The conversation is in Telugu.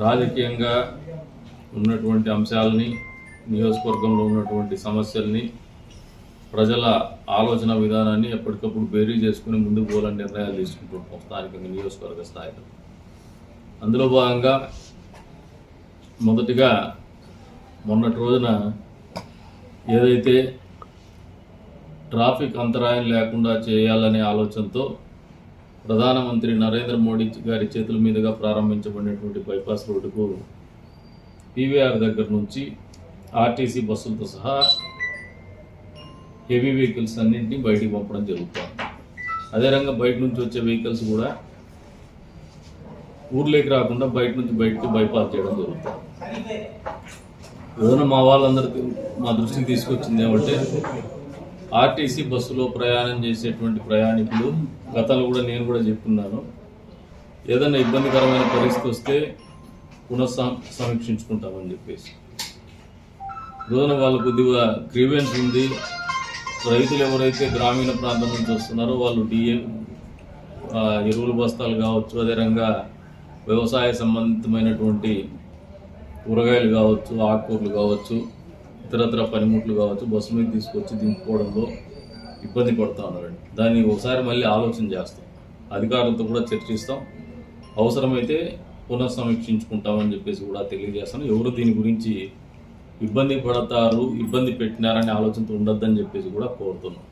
రాజకీయంగా ఉన్నటువంటి అంశాలని నియోజకవర్గంలో ఉన్నటువంటి సమస్యల్ని ప్రజల ఆలోచన విధానాన్ని ఎప్పటికప్పుడు బేరీ చేసుకుని ముందుకు పోవాలని నిర్ణయాలు తీసుకుంటుంటాం స్థానికంగా నియోజకవర్గ స్థాయిలో. అందులో భాగంగా మొదటిగా మొన్నటి రోజున ఏదైతే ట్రాఫిక్ అంతరాయం లేకుండా చేయాలనే ఆలోచనతో ప్రధానమంత్రి నరేంద్ర మోడీ గారి చేతుల మీదుగా ప్రారంభించబడినటువంటి బైపాస్ రోడ్డుకు పీవీఆర్ దగ్గర నుంచి ఆర్టీసీ బస్సులతో సహా హెవీ వెహికల్స్ అన్నింటినీ బయటికి పంపడం జరుగుతుంది. అదే బయట నుంచి వచ్చే వెహికల్స్ కూడా ఊర్లోకి రాకుండా బయట నుంచి బయటకి బైపాస్ చేయడం జరుగుతుంది. ఏదైనా మా వాళ్ళందరికీ మా దృష్టికి తీసుకొచ్చింది ఏమంటే ఆర్టీసీ బస్సులో ప్రయాణం చేసేటువంటి ప్రయాణికులు గతంలో కూడా నేను కూడా చెప్తున్నాను. ఏదైనా ఇబ్బందికరమైన పరిస్థితి వస్తే పునః సమీక్షించుకుంటామని చెప్పేసి. రోజున వాళ్ళు కొద్దిగా గ్రీవెన్స్ ఉంది. రైతులు ఎవరైతే గ్రామీణ ప్రాంతం నుంచి వస్తున్నారో వాళ్ళు డిఏ ఎరువుల బస్తాలు కావచ్చు అదే రంగా వ్యవసాయ సంబంధితమైనటువంటి కూరగాయలు కావచ్చు ఆకుకూరలు కావచ్చు ఇతరత్ర పనిముట్లు కావచ్చు బస్సు మీద తీసుకొచ్చి దింపుకోవడంలో ఇబ్బంది పడుతూ ఉన్నారండి. దాన్ని ఒకసారి మళ్ళీ ఆలోచన చేస్తాం. అధికారులతో కూడా చర్చిస్తాం. అవసరమైతే పునఃసమీక్షించుకుంటామని చెప్పేసి కూడా తెలియజేస్తాను. ఎవరు దీని గురించి ఇబ్బంది పడతారు ఇబ్బంది పెట్టినారనే ఆలోచనతో ఉండొద్దని చెప్పేసి కూడా కోరుతున్నాం.